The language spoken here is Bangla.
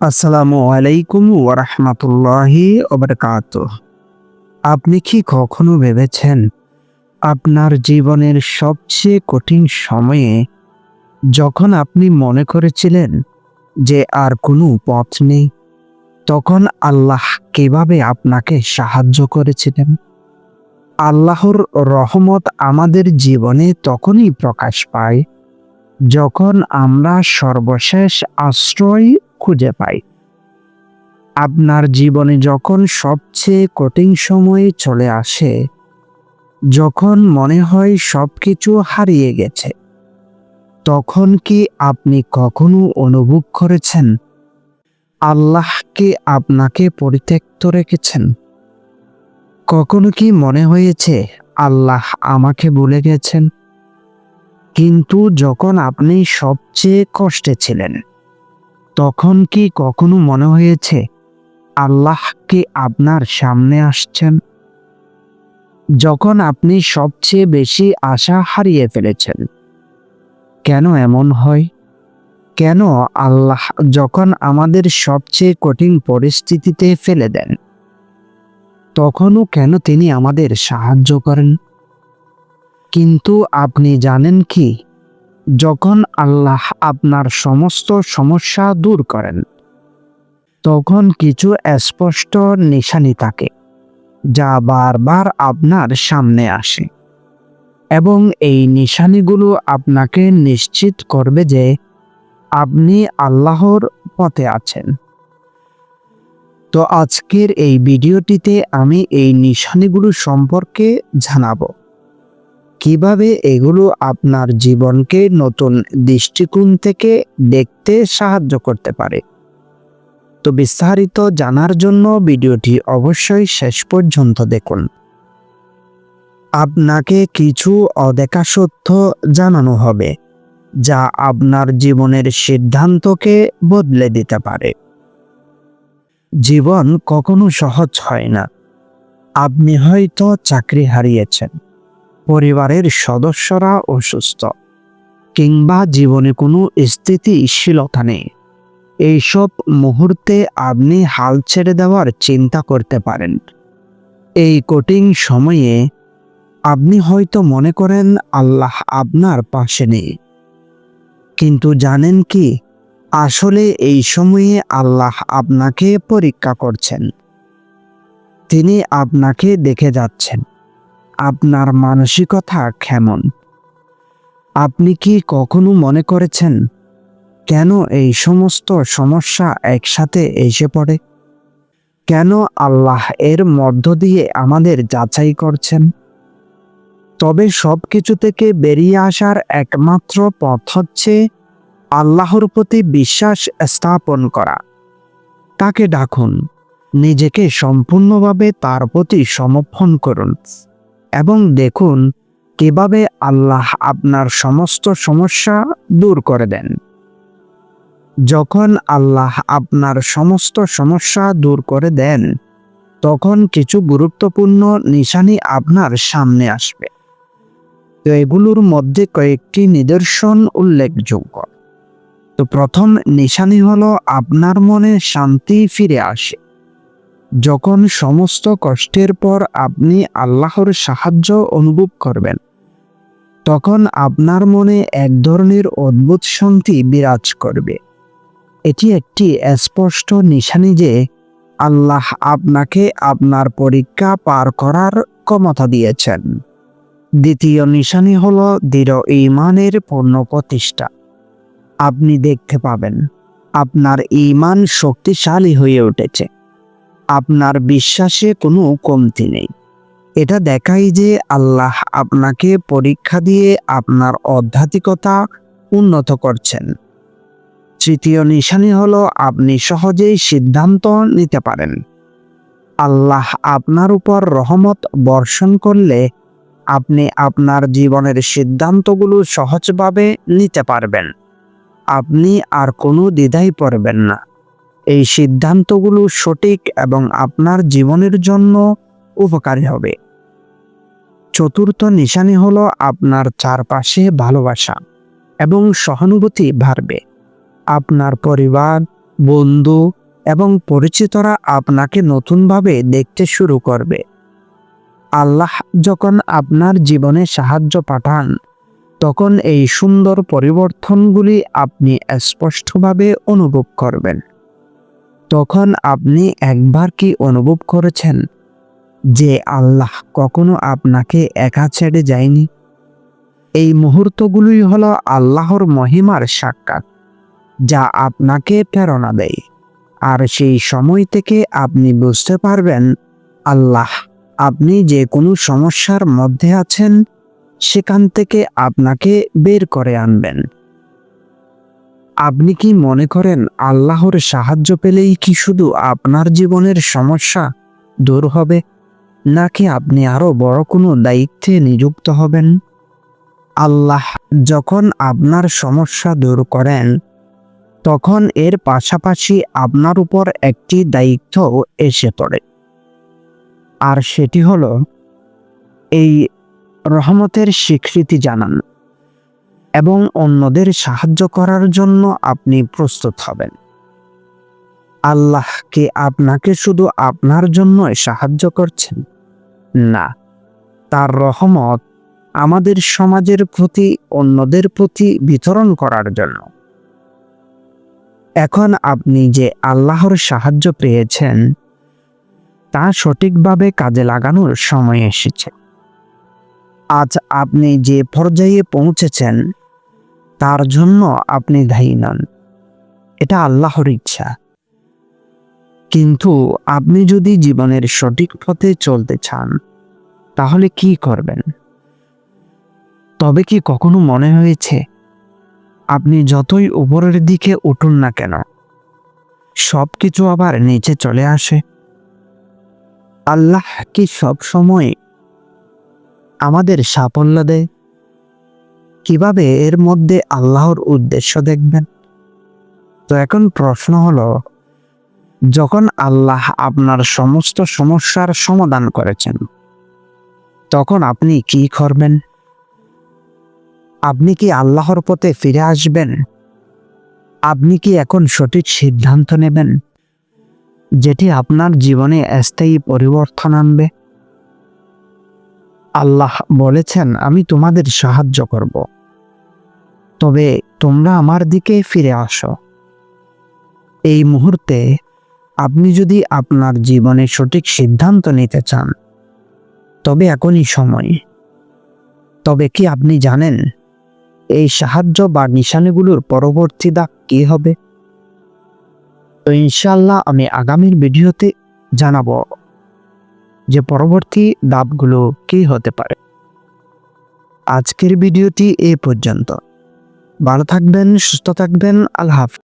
আসসালামু আলাইকুম ওরহমতুল্লাহি ওবরকাত আপনি কি কখনো ভেবেছেন আপনার জীবনের সবচেয়ে কঠিন সময়ে যখন আপনি মনে করেছিলেন যে আর কোনো পথ নেই, তখন আল্লাহ কীভাবে আপনাকে সাহায্য করেছিলেন? আল্লাহর রহমত আমাদের জীবনে তখনই প্রকাশ পায় যখন আমরা সর্বশেষ আশ্রয় খুঁজে পাই। আপনার জীবনে যখন সবচেয়ে কঠিন সময় চলে আসে, যখন মনে হয় সব কিছু হারিয়ে গেছে, তখন কি আপনি কখনো অনুভব করেছেন, আল্লাহকে আপনাকে পরিত্যক্ত রেখেছেন? কখনো কি মনে হয়েছে, আল্লাহ আমাকে ভুলে গেছেন? কিন্তু যখন আপনি সবচেয়ে কষ্টে ছিলেন তখন কি কখনো মনে হয়েছে আল্লাহ কি আপনার সামনে আসছেন? যখন আপনি সবচেয়ে বেশি আশা হারিয়ে ফেলেছেন, কেন এমন হয়? কেন আল্লাহ যখন আমাদের সবচেয়ে কঠিন পরিস্থিতিতে ফেলে দেন, তখনও কেন তিনি আমাদের সাহায্য করেন? কিন্তু আপনি জানেন কি? যখন আল্লাহ আপনার সমস্ত সমস্যা দূর করেন, তখন কিছু স্পষ্ট নিশানি থাকে, যা বারবার আপনার সামনে আসে। এবং এই নিশানিগুলো আপনাকে নিশ্চিত করবে যে আপনি আল্লাহর পথে আছেন। তো আজকের এই ভিডিওটিতে আমি এই নিশানিগুলো সম্পর্কে জানাব। কীভাবে এগুলো আপনার জীবনকে নতুন দৃষ্টিকোণ থেকে দেখতে সাহায্য করতে পারে? তো বিস্তারিত জানার জন্য ভিডিওটি অবশ্যই শেষ পর্যন্ত দেখুন। আপনাকে কিছু অদেখা সত্য জানানো হবে, যা আপনার জীবনের সিদ্ধান্তকে বদলে দিতে পারে। জীবন কখনো সহজ হয় না। আপনি হয়তো চাকরি হারিয়েছেন। পরিবারের সদস্যরা অসুস্থ কিংবা জীবনে কোনো স্থিতিশীলতা নেই। এইসব মুহূর্তে আপনি হাল ছেড়ে দেওয়ার চিন্তা করতে পারেন। এই কঠিন সময়ে আপনি হয়তো মনে করেন আল্লাহ আপনার পাশে নেই। কিন্তু জানেন কি, আসলে এই সময়ে আল্লাহ আপনাকে পরীক্ষা করছেন। তিনি আপনাকে দেখে যাচ্ছেন। আপনার মানসিকতা কেমন? আপনি কি কখনো মনে করেছেন, কেন এই সমস্ত সমস্যা একসাথে এসে পড়ে? কেন আল্লাহ এর মধ্য দিয়ে আমাদের যাচাই করছেন? তবে সব কিছু থেকে বেরিয়ে আসার একমাত্র পথ হচ্ছে আল্লাহর প্রতি বিশ্বাস স্থাপন করা। তাকে ডাকুন, নিজেকে সম্পূর্ণভাবে তার প্রতি সমর্পণ করুন। এবং দেখুন কীভাবে আল্লাহ আপনার সমস্ত সমস্যা দূর করে দেন। যখন আল্লাহ আপনার সমস্ত সমস্যা দূর করে দেন, তখন কিছু গুরুত্বপূর্ণ নিশানি আপনার সামনে আসবে। তো এগুলোর মধ্যে কয়েকটি নিদর্শন উল্লেখযোগ্য। তো প্রথম নিশানি হলো আপনার মনে শান্তি ফিরে আসে। যখন সমস্ত কষ্টের পর আপনি আল্লাহর সাহায্য অনুভব করবেন, তখন আপনার মনে এক ধরনের অদ্ভুত শান্তি বিরাজ করবে। এটি একটি স্পষ্ট নিশানি যে আল্লাহ আপনাকে আপনার পরীক্ষা পার করার ক্ষমতা দিয়েছেন। দ্বিতীয় নিশানি হল দৃঢ় ইমানের পূর্ণ প্রতিষ্ঠা। আপনি দেখতে পাবেন, আপনার ইমান শক্তিশালী হয়ে উঠেছে। আপনার বিশ্বাসে কোনো কমতি নেই। এটা দেখাই যে আল্লাহ আপনাকে পরীক্ষা দিয়ে আপনার আধ্যাত্মিকতা উন্নত করছেন। তৃতীয় নিশানি হলো, আপনি সহজেই সিদ্ধান্ত নিতে পারেন। আল্লাহ আপনার উপর রহমত বর্ষণ করলে আপনি আপনার জীবনের সিদ্ধান্তগুলো সহজভাবে নিতে পারবেন। আপনি আর কোনো দ্বিধাই পড়বেন না। এই সিদ্ধান্তগুলো সঠিক এবং আপনার জীবনের জন্য উপকারী হবে। চতুর্থ নিশানি হলো আপনার চারপাশে ভালোবাসা এবং সহানুভূতি বাড়বে। আপনার পরিবার, বন্ধু এবং পরিচিতরা আপনাকে নতুনভাবে দেখতে শুরু করবে। আল্লাহ যখন আপনার জীবনে সাহায্য পাঠান, তখন এই সুন্দর পরিবর্তনগুলি আপনি স্পষ্টভাবে অনুভব করবেন। তখন আপনি একবার কি অনুভব করেছেন যে আল্লাহ কখনো আপনাকে একা ছেড়ে যায়নি? এই মুহূর্তগুলোই হলো আল্লাহর মহিমার সাক্ষাৎ, যা আপনাকে প্রেরণা দেয়। আর সেই সময় থেকে আপনি বুঝতে পারবেন, আল্লাহ, আপনি যে কোনো সমস্যার মধ্যে আছেন, সেখান থেকে আপনাকে বের করে আনবেন। আপনি কি মনে করেন আল্লাহর সাহায্য পেলেই কি শুধু আপনার জীবনের সমস্যা দূর হবে? নাকি আপনি আরও বড় কোনো দায়িত্বে নিযুক্ত হবেন? আল্লাহ যখন আপনার সমস্যা দূর করেন, তখন এর পাশাপাশি আপনার উপর একটি দায়িত্ব এসে পড়ে। আর সেটি হলো, এই রহমতের স্বীকৃতি জানান। এবং অন্যদের সাহায্য করার জন্য আপনি প্রস্তুত হবেন। আল্লাহ কি আপনাকে শুধু আপনার জন্য সাহায্য করছেন? না, তার রহমত আমাদের সমাজের প্রতি, অন্যদের প্রতি বিতরণ করার জন্য। এখন আপনি যে আল্লাহর সাহায্য পেয়েছেন, তা সঠিকভাবে কাজে লাগানোর সময় এসেছে। আজ আপনি যে পর্যায়ে পৌঁছেছেন, তার জন্য আপনি দায়ী নন। এটা আল্লাহর ইচ্ছা। কিন্তু আপনি যদি জীবনের সঠিক পথে চলতে চান, তাহলে কি করবেন? তবে কি কখনো মনে হয়েছে, আপনি যতই উপরের দিকে উঠুন না কেন সব কিছু আবার নিচে চলে আসে? আল্লাহ কি সব সময় আমাদের সাফল্য দেয়? কীভাবে এর মধ্যে আল্লাহর উদ্দেশ্য দেখবেন? তো এখন প্রশ্ন হলো, যখন আল্লাহ আপনার সমস্ত সমস্যার সমাধান করেছেন, তখন আপনি কি করবেন? আপনি কি আল্লাহর পথে ফিরে আসবেন? আপনি কি এখন সঠিক সিদ্ধান্ত নেবেন, যেটি আপনার জীবনে স্থায়ী পরিবর্তন আনবে? আল্লাহ বলেছেন, আমি তোমাদের সাহায্য করব। তবে তোমরা আমার দিকে ফিরে আসো। এই মুহূর্তে আপনি যদি আপনার জীবনে সঠিক সিদ্ধান্ত নিতে চান, তবে এখনই সময়। তবে কি আপনি জানেন, এই সাহায্য বা নিশানিগুলোর পরবর্তী দাগ কি হবে? তো ইনশাল্লাহ আমি আগামীর ভিডিওতে জানাব। যে পরবর্তী ধাপগুলো কী হতে পারে। আজকের ভিডিওটি এ পর্যন্ত। ভালো থাকবেন, সুস্থ থাকবেন, আল্লাহ